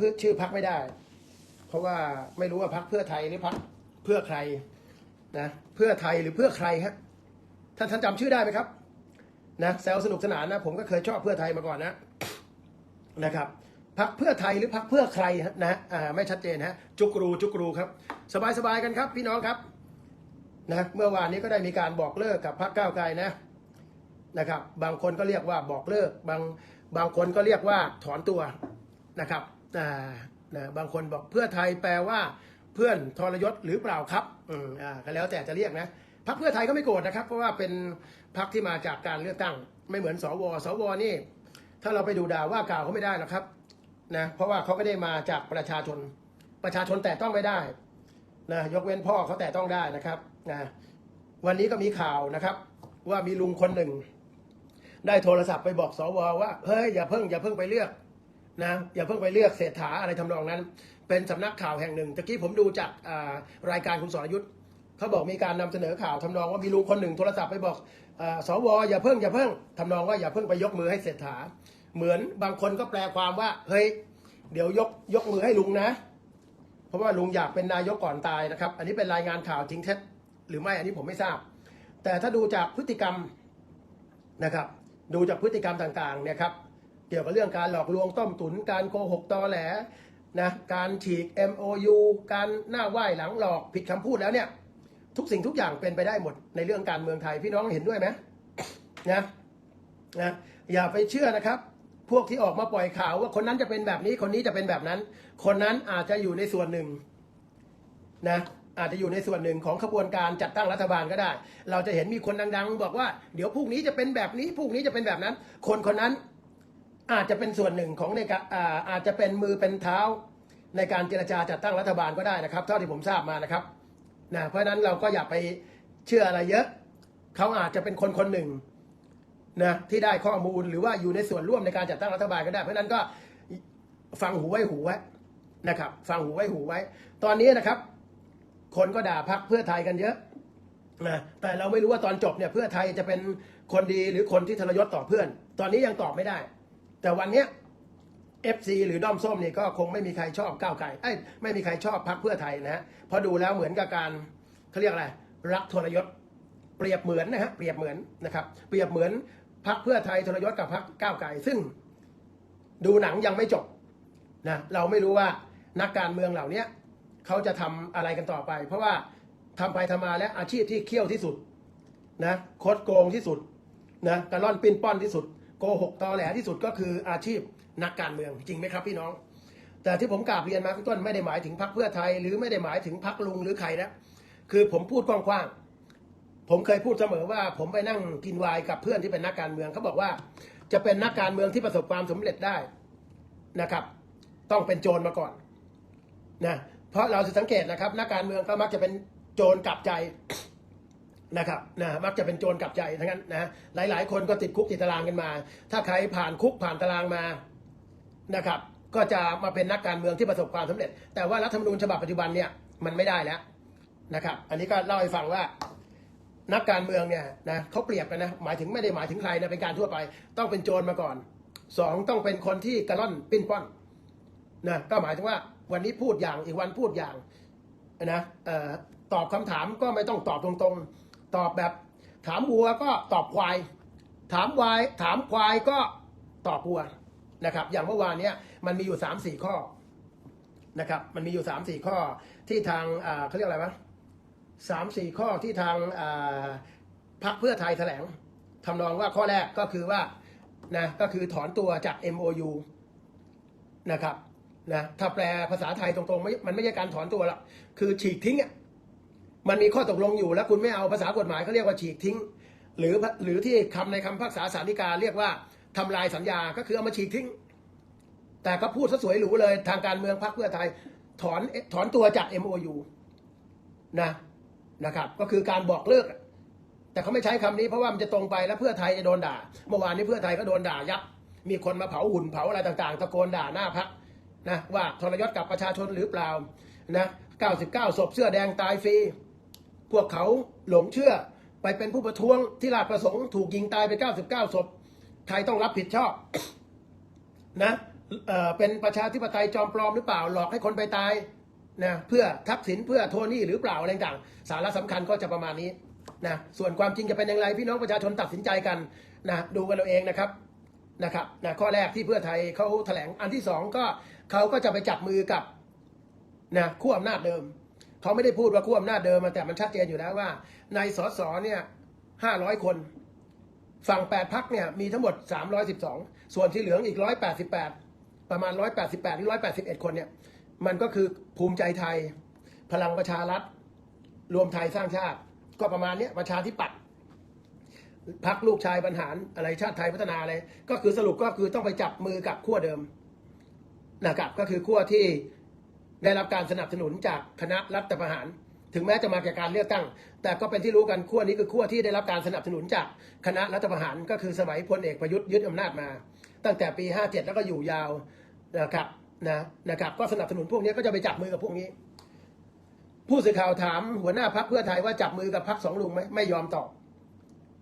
พื่อชื่อพักไม่ได้ เพราะว่าไม่รู้ว่าพักเพื่อไทยหรือพักเพื่อใครนะเพื่อไทยหรือเพื่อใครฮะท่านท่านจำชื่อได้ไหมครับนะแซวสนุกสนานนะผมก็เคยชอบเพื่อไทยมาก่อนนะนะครับพักเพื่อไทยหรือพักเพื่อใครนะอ่าไม่ชัดเจนฮะจุกรูจุกรูครับ สบายสบายๆกันครับ พี่น้องครับนะเมื่อวานนี้ก็ได้มีการบอกเลิกกับพักก้าวไกลนะนะครับบางคนก็เรียกว่าบอกเลิกบางบางคนก็เรียกว่าถอนตัวนะครับ อ่านะบางคนบอกเพื่อไทยแปลว่าเพื่อนทรยศหรือเปล่าครับอืมอ่าก็แล้วแต่จะเรียกนะพักเพื่อไทยก็ไม่โกรธนะครับ เพราะว่าเป็นพักที่มาจากการเลือกตั้ง ไม่เหมือนสวสวนี่ ถ้าเราไปดูด่าว่ากล่าวเขาไม่ได้หรอกครับนะเพราะว่าเขาก็ได้มาจากประชาชน ประชาชนแต่ต้องไม่ได้นะยกเว้นพ่อเขาแต่ต้องได้นะครับนะวันนี้ก็มีข่าวนะครับ ว่ามีลุงคนหนึ่ง ได้โทรศัพท์ไปบอกสวว่าเฮ้ยอย่าเพิ่งอย่าเพิ่งไปเลือก นะอย่าเพิ่งไปเลือกเศรษฐาอะไรทำนองนั้น เป็นสำนักข่าวแห่งหนึ่งตะกี้ผมดูจากรายการคุณสรยุทธ์เขาบอกมีการนำเสนอข่าวทำนองว่ามีลุงคนหนึ่งโทรศัพท์ไปบอกอาสวอย่าเพิ่งอย่าเพิ่งทำนองว่าอย่าเพิ่งไปยกมือให้เศรษฐา เหมือนบางคนก็แปลความว่าเฮ้ยเดี๋ยวยกยกมือให้ลุงนะ เพราะว่าลุงอยากเป็นนายกก่อนตายนะครับ อันนี้เป็นรายงานข่าวจริงเท็จหรือไม่อันนี้ผมไม่ทราบ แต่ถ้าดูจากพฤติกรรมนะครับ ดูจากพฤติกรรมต่างๆเนี่ยครับ เกี่ยวกับเรื่องการหลอกลวงต้มตุนการโกหกตอแหลนะการฉีก MOU การหน้าไหว้หลังหลอกผิดคำพูดแล้วเนี่ย ทุกสิ่งทุกอย่างเป็นไปได้หมดในเรื่องการเมืองไทยพี่น้องเห็นด้วยไหมนะนะอย่าไปเชื่อนะครับ พวกที่ออกมาปล่อยข่าวว่าคนนั้นจะเป็นแบบนี้คนนี้จะเป็นแบบนั้น คนนั้นอาจจะอยู่ในส่วนหนึ่งนะอาจจะอยู่ในส่วนหนึ่งของขบวนการจัดตั้งรัฐบาลก็ได้ เราจะเห็นมีคนดัง ๆ บอกว่า เดี๋ยวพรุ่งนี้จะเป็นแบบนี้พรุ่งนี้จะเป็นแบบนั้น คนคนนั้น อาจจะเป็นส่วนหนึ่งของในการอาอาจจะเป็นมือเป็นเท้าในการเจรจาจัดตั้งรัฐบาลก็ได้นะครับ เท่าที่ผมทราบมานะครับนะเพราะฉะนั้นเราก็อย่าไปเชื่ออะไรเยอะ เขาอาจจะเป็นคนคนหนึ่งนะที่ได้ข้อมูลหรือว่าอยู่ในส่วนร่วมในการจัดตั้งรัฐบาลก็ได้ เพราะฉะนั้นก็ฟังหูไว้หูไว้นะครับ ฟังหูไว้หูไว้ ตอนนี้นะครับ คนก็ด่าพักเพื่อไทยกันเยอะนะแต่เราไม่รู้ว่าตอนจบเนี่ยเพื่อไทยจะเป็นคนดีหรือคนที่ทรยศต่อเพื่อน ตอนนี้ยังตอบไม่ได้ แต่วันเนี้ย FC หรือด้อมส้มนี่ก็คงไม่มีใครชอบก้าวไกลเอ้ยไม่มีใครชอบพักเพื่อไทยนะฮะเพราะดูแล้วเหมือนกับการเขาเรียกอะไรรักทรยศเปรียบเหมือนนะฮะเปรียบเหมือนนะครับ เปรียบเหมือนพักเพื่อไทยทรยศกับพักก้าวไกลซึ่ง ดูหนังยังไม่จบนะเราไม่รู้ว่านักการเมืองเหล่าเนี้ยเขาจะทำอะไรกันต่อไป เพราะว่าทำไปทำมาแล้วอาชีพที่เขี้ยวที่สุดนะคดโกงที่สุดนะกระล่อนปิ้นป้อนที่สุด โกหกตอแหลที่สุดก็คืออาชีพนักการเมืองจริงไหมครับพี่น้อง แต่ที่ผมกราบเรียนมาข้างต้นไม่ได้หมายถึงพรรคเพื่อไทย หรือไม่ได้หมายถึงพรรคลุงหรือใครนะคือผมพูดกว้างๆผมเคยพูดเสมอว่า ผมไปนั่งกินวน์กับเพื่อนที่เป็นนักการเมืองเขาบอกว่า จะเป็นนักการเมืองที่ประสบความสำเร็จได้นะครับ ต้องเป็นโจรมาก่อนนะเพราะเราจะสังเกตนะครับ นักการเมืองก็มักจะเป็นโจรกลับใจ นะครับนะมักจะเป็นโจรกลับใจทั้งนั้นนะหลาย ๆ คนก็ติดคุกติดตารางกันมา ถ้าใครผ่านคุกผ่านตารางมานะครับก็จะมาเป็นนักการเมืองที่ประสบความสำเร็จ แต่ว่ารัฐธรรมนูญฉบับปัจจุบันเนี่ยมันไม่ได้แล้วนะครับ อันนี้ก็เล่าให้ฟังว่านักการเมืองเนี่ยนะเขาเปรียบกันนะหมายถึงไม่ได้หมายถึงใครนะเป็นการทั่วไป ต้องเป็นโจรมาก่อนสองต้องเป็นคนที่กระล่อนปิ้นป้อนนะก็หมายถึงว่าวันนี้พูดอย่างอีกวันพูดอย่างนะออตอบคำถามก็ไม่ต้องตอบตรงๆ ตอบแบบ ถามวัวก็ตอบควาย ถามวายถามควายก็ตอบวัวนะครับ อย่างเมื่อวานเนี้ยมันมีอยู่สามสี่ข้อนะครับมันมีอยู่สามสี่ข้อที่ทางเขาเรียกอะไรวะสามสี่ข้อที่ทางพรรคเพื่อไทยแถลงทำนองว่าข้อแรกก็คือว่านะก็คือถอนตัวจาก MOU นะครับนะถ้าแปลภาษาไทยตรงๆไม่มันไม่ใช่การถอนตัวหรอกคือฉีกทิ้งอะ มันมีข้อตกลงอยู่แล้วคุณไม่เอาภาษากฎหมายเขาเรียกว่าฉีกทิ้ง หรือหรือที่คำในคำพิพากษาสารดีกาเรียกว่าทำลายสัญญาก็คือเอามาฉีกทิ้ง แต่ก็พูดซะสวยหรูเลยทางการเมืองพรรคเพื่อไทยถอนถอนตัวจาก MOU นะนะครับ ก็คือการบอกเลิก แต่เขาไม่ใช้คำนี้เพราะว่ามันจะตรงไปแล้วเพื่อไทยจะโดนด่า เมื่อวานนี้เพื่อไทยก็โดนด่ายับ มีคนมาเผาหุ่นเผาอะไรต่างๆ ตะโกนด่าหน้าพักนะว่าทรยศกับประชาชนหรือเปล่านะ99ศพเสื้อแดงตายฟรี พวกเขาหลงเชื่อไปเป็นผู้ประท้วงที่ราชประสงค์ถูกยิงตายไป 99 ศพ ใครต้องรับผิดชอบนะเเป็นประชาธิปไตยจอมปลอมหรือเปล่า หลอกให้คนไปตายนะเพื่อทักษิณเพื่อโทนี่หรือเปล่าอะไรต่างสาระสำคัญก็จะประมาณนี้นะส่วนความจริงจะเป็นอย่างไรพี่น้องประชาชนตัดสินใจกันนะดูกันเราเองนะครับนะครับนะข้อแรกที่เพื่อไทยเขาแถลงอันที่สองก็เขาก็จะไปจับมือกับนะขั้วอำนาจเดิม เขาไม่ได้พูดว่าขั้วอำนาจเดิมแต่มันชัดเจนอยู่แล้วว่า ในสสเนี่ยห้าร้อยคน ฝั่ง8พักเนี่ยมีทั้งหมด312ส่วนที่เหลืองอีก188ปดสิบแปดประมาณ188หรือ181คนเนี่ยมันก็คือภูมิใจไทย พลังประชารัฐ รวมไทยสร้างชาติ ก็ประมาณเนี้ยประชาธิปัตย์พักลูกชายบรรหารอะไรชาติไทยพัฒนาอะไรก็คือสรุปก็คือต้องไปจับมือกับขั้วเดิมนะครับก็คือขั้วที่ ได้รับการสนับสนุนจากคณะรัฐประหาร ถึงแม้จะมาจากการเลือกตั้ง แต่ก็เป็นที่รู้กันขั้วนี้คือขั้วที่ได้รับการสนับสนุนจากคณะรัฐประหาร ก็คือสมัยพลเอกประยุทธ์ยึดอำนาจมา ตั้งแต่ปี 57 แล้วก็อยู่ยาวนะครับนะนะครับก็สนับสนุนพวกนี้ก็จะไปจับมือกับพวกนี้ ผู้สื่อข่าวถามหัวหน้าพักเพื่อไทยว่าจับมือกับพักสองลุงไหมไม่ยอมตอบ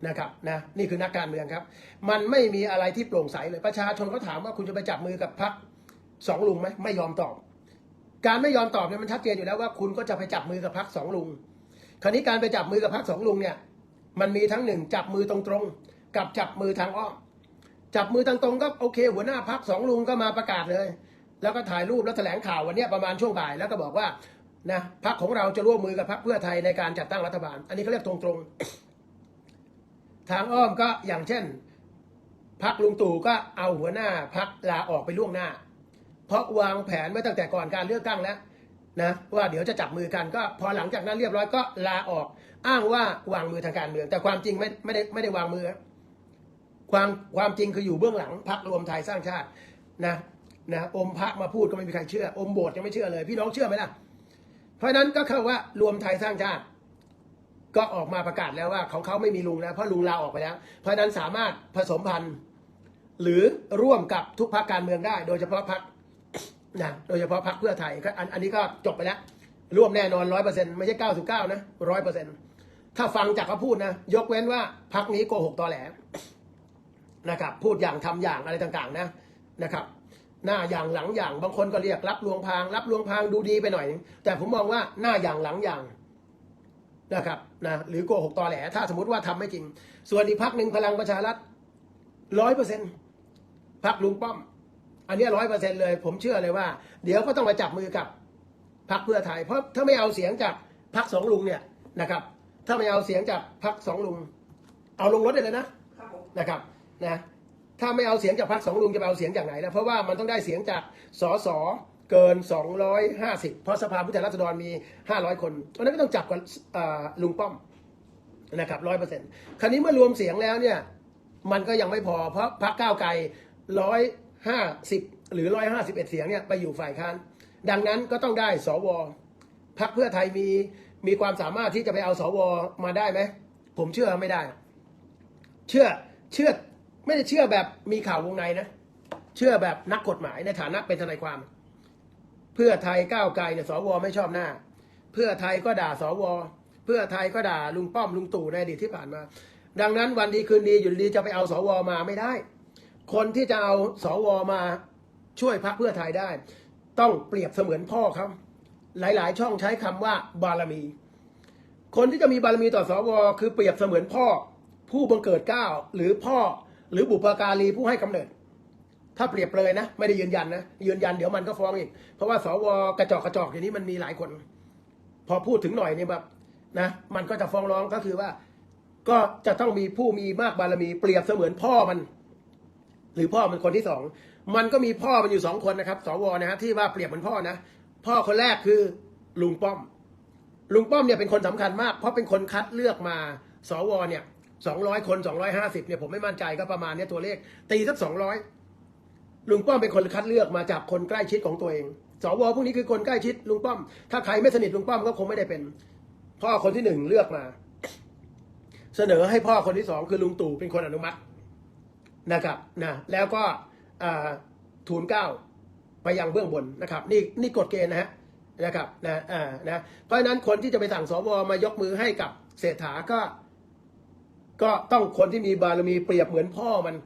นะครับนะนี่คือนักการเมืองครับ มันไม่มีอะไรที่โปร่งใสเลยประชาชนเขาถามว่าคุณจะไปจับมือกับพักสองลุงไหมไม่ยอมตอบ การไม่ยอมตอบเนี่ยมันชัดเจนอยู่แล้วว่าคุณก็จะไปจับมือกับพักสองลุง คราวนี้การไปจับมือกับพักสองลุงเนี่ย มันมีทั้งหนึ่งจับมือตรงๆ กับจับมือทางอ้อม จับมือทางตรงก็โอเค หัวหน้าพักสองลุงก็มาประกาศเลย แล้วก็ถ่ายรูปแล้วแถลงข่าววันนี้ประมาณช่วงบ่ายแล้วก็บอกว่านะพักของเราจะร่วมมือกับพักเพื่อไทยในการจัดตั้งรัฐบาล อันนี้เขาเรียกตรงๆ ทางอ้อมก็อย่างเช่นพักลุงตู่ก็เอาหัวหน้าพักลาออกไปล่วงหน้า เพราะวางแผนไว้ตั้งแต่ก่อนการเลือกตั้งแล้วนะว่าเดี๋ยวจะจับมือกันก็พอหลังจากนั้นเรียบร้อยก็ลาออก อ้างว่าวางมือทางการเมือง แต่ความจริงไม่ไม่ได้ไม่ได้วางมือ ความความจริงคืออยู่เบื้องหลังพักรวมไทยสร้างชาตินะนะอมพระมาพูดก็ไม่มีใครเชื่อ อมโบสถ์ยังไม่เชื่อเลย พี่น้องเชื่อไหมล่ะ เพราะนั้นก็เข้าว่ารวมไทยสร้างชาติ ก็ออกมาประกาศแล้วว่าของเขาไม่มีลุงแล้วเพราะลุงลาออกไปแล้ว เพราะนั้นสามารถผสมพันธุ์ หรือร่วมกับทุกพรรคการเมืองได้ โดยเฉพาะพรรค นะโดยเฉพาะพรรคเพื่อไทยก็อันอันนี้ก็จบไปแล้วร่วมแน่นอนร้อยเปอร์เซ็นต์ไม่ใช่เก้าสิบเก้านะร้อยเปอร์เซ็นต์ถ้าฟังจากเขาพูดนะ ยกเว้นว่าพรรคนี้โกหกตอแหลนะครับ พูดอย่างทำอย่างอะไรต่างๆนะนะครับ หน้าอย่างหลังอย่างบางคนก็เรียกรับลวงพราง รับลวงพรางดูดีไปหน่อย แต่ผมมองว่าหน้าอย่างหลังอย่างนะครับนะหรือโกหกตอแหล ถ้าสมมติว่าทำไม่จริง ส่วนอีกพรรคหนึ่งพลังประชารัฐร้อยเปอร์เซ็นต์พรรคลุงป้อม อันนี้ร้อยเปอร์เซ็นเลย ผมเชื่อเลยว่า เดี๋ยวก็ต้องมาจับมือกับพรรคเพื่อไทย เพราะถ้าไม่เอาเสียงจากพรรคสองลุงเนี่ยนะครับ ถ้าไม่เอาเสียงจากพรรคสองลุง เอาลงรถได้เลยนะนะครับนะถ้าไม่เอาเสียงจากพรรคสองลุงจะไปเอาเสียงจากไหนนะเพราะว่ามันต้องได้เสียงจากสสเกิน 250 เพราะสภาผู้แทนราษฎรมี 500 คนเพราะนั้นก็ต้องจับกับลุงป้อมนะครับร้อยเปอร์เซ็นต์คราวนี้เมื่อรวมเสียงแล้วเนี่ย มันก็ยังไม่พอเพราะพรรคก้าวไกลร้อย ห้าสิบหรือร้อยห้าสิบเอ็ดเสียงเนี่ยไปอยู่ฝ่ายค้าน ดังนั้นก็ต้องได้สวพรรคเพื่อไทยมีมีความสามารถที่จะไปเอาสวมาได้ไหม ผมเชื่อไม่ได้ เชื่อเชื่อไม่ได้เชื่อแบบมีข่าววงในนะ เชื่อแบบนักกฎหมายในฐานะเป็นทนายความ เพื่อไทยก้าวไกลเนี่ยสวไม่ชอบหน้า เพื่อไทยก็ด่าสวเพื่อไทยก็ด่าลุงป้อมลุงตู่ในอดีตที่ผ่านมา ดังนั้นวันดีคืนดีอยู่ดีจะไปเอาสวมาไม่ได้ คนที่จะเอาสวมาช่วยพรรคเพื่อไทยได้ ต้องเปรียบเสมือนพ่อเขาหลายๆ ช่องใช้คำว่าบารมี คนที่จะมีบารมีต่อสวคือเปรียบเสมือนพ่อ ผู้บังเกิดเก้าหรือพ่อหรือบุพการีผู้ให้กำเนิด ถ้าเปรียบเลยนะ ไม่ได้ยืนยันนะ ยืนยันเดี๋ยวมันก็ฟ้องอีก เพราะว่าสวกระจอกกระจอกอย่างนี้มันมีหลายคน พอพูดถึงหน่อยเนี่ยแบบนะมันก็จะฟ้องร้องก็คือว่า ก็จะต้องมีผู้มีมากบารมี เปรียบเสมือนพ่อมัน หรือพ่อมันคนที่สองมันก็มีพ่อมันอยู่สองคนนะครับสวนะฮะที่ว่าเปรียบเหมือนพ่อนะพ่อคนแรกคือลุงป้อม ลุงป้อมเนี่ยเป็นคนสำคัญมาก เพราะเป็นคนคัดเลือกมาสวเนี่ยสองร้อยคนสองร้อยห้าสิบเนี่ยผมไม่มั่นใจก็ประมาณเนี้ยตัวเลข ตีสักสองร้อยลุงป้อมเป็นคนคัดเลือกมาจากคนใกล้ชิดของตัวเองสวพวกนี้คือคนใกล้ชิดลุงป้อม ถ้าใครไม่สนิทลุงป้อมก็คงไม่ได้เป็นพ่อคนที่หนึ่งเลือกมา เสนอให้พ่อคนที่สองคือลุงตู่เป็นคนอนุมัติ นะครับนะแล้วก็ทูลเก้าไปยังเบื้องบนนะครับนี่นี่กฎเกณฑ์นะฮะนะครับนะอ่านะเพราะฉะนั้นคนที่จะไปสั่งสวมายกมือให้กับเศรษฐาก็ ก็ต้องคนที่มีบารมีเปรียบเหมือนพ่อมัน